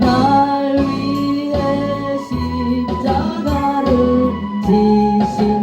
날 위해 십자가를 지신